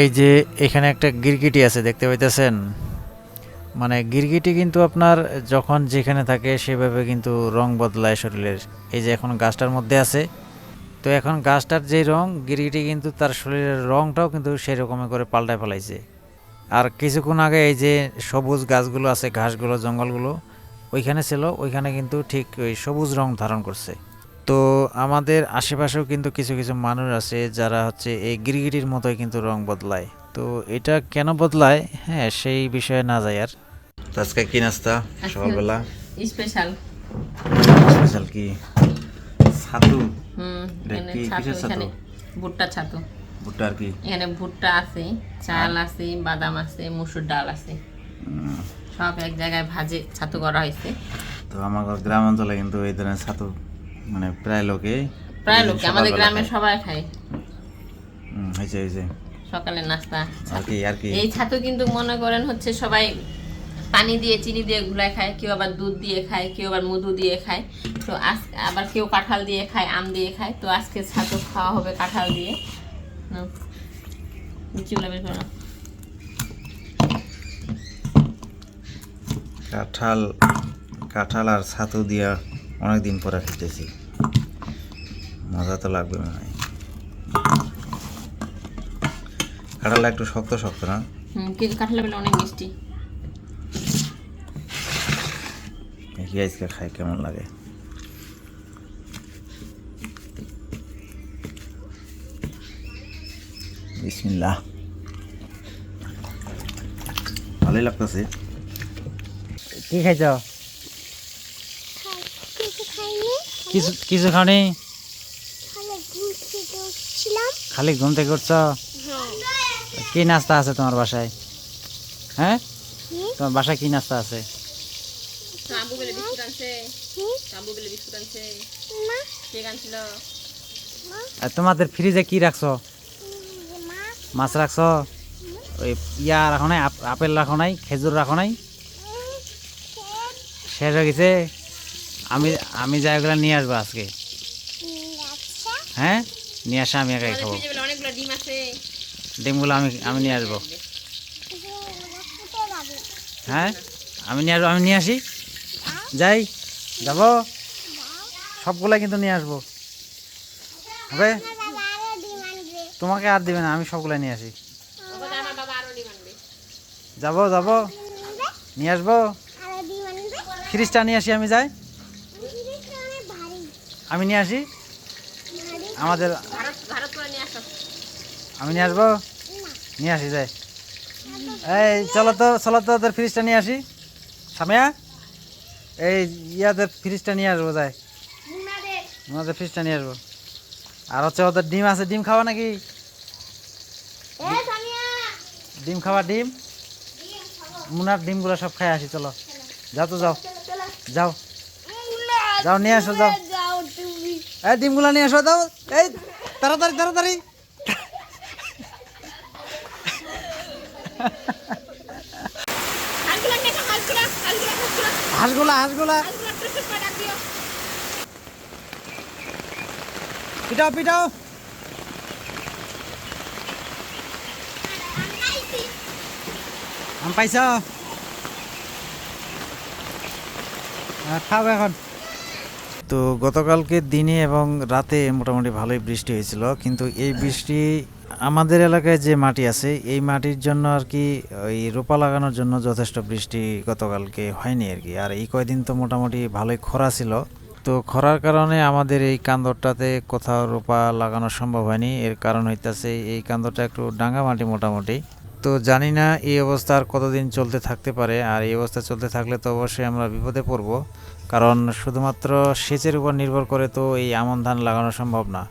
এই যে এখানে একটা গিরগিটি আছে, দেখতে পাইতেছেন? মানে গিরগিটি কিন্তু আপনার যখন যেখানে থাকে সেভাবে কিন্তু রং বদলায় শরীরের। এই যে এখন গাছটার মধ্যে আছে। তো এখন গাছটার যে রং, গিরগিটি কিন্তু তার শরীরের রংটাও কিন্তু সেই রকমের করে পাল্টায় ফেলাইছে। আর কিছুক্ষণ আগে এই যে সবুজ গাছগুলো আছে, ঘাসগুলো, জঙ্গলগুলো, ওইখানে ছিল, ওইখানে কিন্তু ঠিক ওই সবুজ রং ধারণ করছে। তো আমাদের আশেপাশেও কিন্তু কিছু কিছু মানুষ আছে যারা হচ্ছে এই গিরগিটির মতোই কিন্তু রং বদলায়। তো এটা কেন বদলায়? হ্যাঁ সেই বিষয়ে না যায় আর। আজকে কি নাস্তা? সকালবেলা? স্পেশাল স্পেশাল কি? ছাতু? হুম এখানে ছাতু ভুট্টা ছাতু? ভুট্টা আর কি? এখানে ভুট্টা আছে চাল আছে বাদাম আছে মুসুর ডাল আছে। সব এক জায়গায় ভাজে ছাতু করা হয়েছে। তো আমার গ্রাম অঞ্চলে কিন্তু এই ধরনের ছাতু মানে প্রায় লোকে প্রায় লোক আমাদের গ্রামে সবাই খায়। হুম, হয়েছে হয়েছে সকালের নাস্তা। আর কি আর কি? এই ছাতু কিন্তু মনে করেন হচ্ছে সবাই পানি দিয়ে চিনি দিয়ে গুলায় খায় কেউ আবার দুধ দিয়ে খায় কেউ আবার মধু দিয়ে খায়। তো আজ আবার কেউ কাঁঠাল দিয়ে খায় আম দিয়ে খায়। তো আজকে ছাতু খাওয়া হবে কাঁঠাল দিয়ে। বের করো। কাঁঠাল কাঁঠাল আর ছাতু দিয়া অনেক দিন পরে খেতেছি মজা তো লাগবে মনে হয়। কাঁঠালটা একটু শক্ত শক্ত না? কিন্তু কাঁঠাল বেলা অনেক মিষ্টি। দেখি আজকে খাই কেমন লাগে। বিসমিল্লাহ। ভালোই লাগতেছে। কি খাইছ কিছু খাইনি কিছু কিছু খাওনি তাহলে ঘুম থেকে উঠছিলাম। খালি ঘুম থেকে উঠছ? কি নাস্তা আছে তোমার বাসায়? হ্যাঁ? তোমার বাসায় কি নাস্তা আছে? তোমাদের ফ্রিজে কি রাখছো? মাছ রাখছো? ওই ইয়া রাখো নাই আপেল রাখো নাই খেজুর রাখো নাই? শেষ হয়ে গেছে? আমি আমি যাই ওগুলো নিয়ে আসব আজকে। আচ্ছা। হ্যাঁ? নিয়ে আসা আমি একাই খাব। ফ্রিজে বেলা অনেকগুলো ডিম আছে। ডিমগুলো আমি আমি নিয়ে আসব। হ্যাঁ? আমি নিয়ে আসব আমি নিয়ে আসি। যাই যাব। সবগুলা কিন্তু নিয়ে আসব। হবে? তোমাকে আর দিবে না আমি সবগুলা নিয়ে আসি। যাব যাব। নিয়ে আসব। আরও ফ্রিজটা নিয়ে আসি আমি যাই। আমি নিয়ে আসি? আমাদের ভারত ভারত করে নিয়ে আসো। আমি নিয়ে আসব? নিয়ে আসি যাই। এই চলো তো চলো তো ওদের ফ্রিজটা নিয়ে আসি। সামিয়া এই ইয়াদের ফ্রিজটা নিয়ে আসব যাই। মুনাদের ওনাদের ফ্রিজটা নিয়ে আসব। আর হচ্ছে ওদের ডিম আছে ডিম খাওয়া নাকি? ডিম খাওয়া ডিম? মুনার ডিমগুলো সব খাই আসি চলো। যাও তো যাও। যাও। যাও নিয়ে আসো যাও। এই ডিমগুলো নিয়ে আসো দাও। এই তাড়াতাড়ি তাড়াতাড়ি। হাঁসগুলো হাঁসগুলো। পিটাও পিটাও। আম পাইছ? খাও এখন। তো গতকালকে দিনে এবং রাতে মোটামুটি ভালোই বৃষ্টি হয়েছিল। কিন্তু এই বৃষ্টি আমাদের এলাকায় যে মাটি আছে, এই মাটির জন্য আর কি ওই রোপা লাগানোর জন্য যথেষ্ট বৃষ্টি গতকালকে হয়নি আর কি। আর এই কয়দিন তো মোটামুটি ভালোই খরা ছিল। তো খরার কারণে আমাদের এই কান্দরটাতে কোথাও রোপা লাগানো সম্ভব হয়নি। এর কারণ হইতাছে এই কান্দরটা একটু ডাঙ্গা মাটি মোটামুটি। তো জানি না এই অবস্থা আর কতদিন চলতে থাকতে পারে, আর এই অবস্থা চলতে থাকলে তো অবশ্যই আমরা বিপদে পড়ব। কারণ শুধুমাত্র সেচের উপর নির্ভর করে তো এই আমন ধান লাগানো সম্ভব না।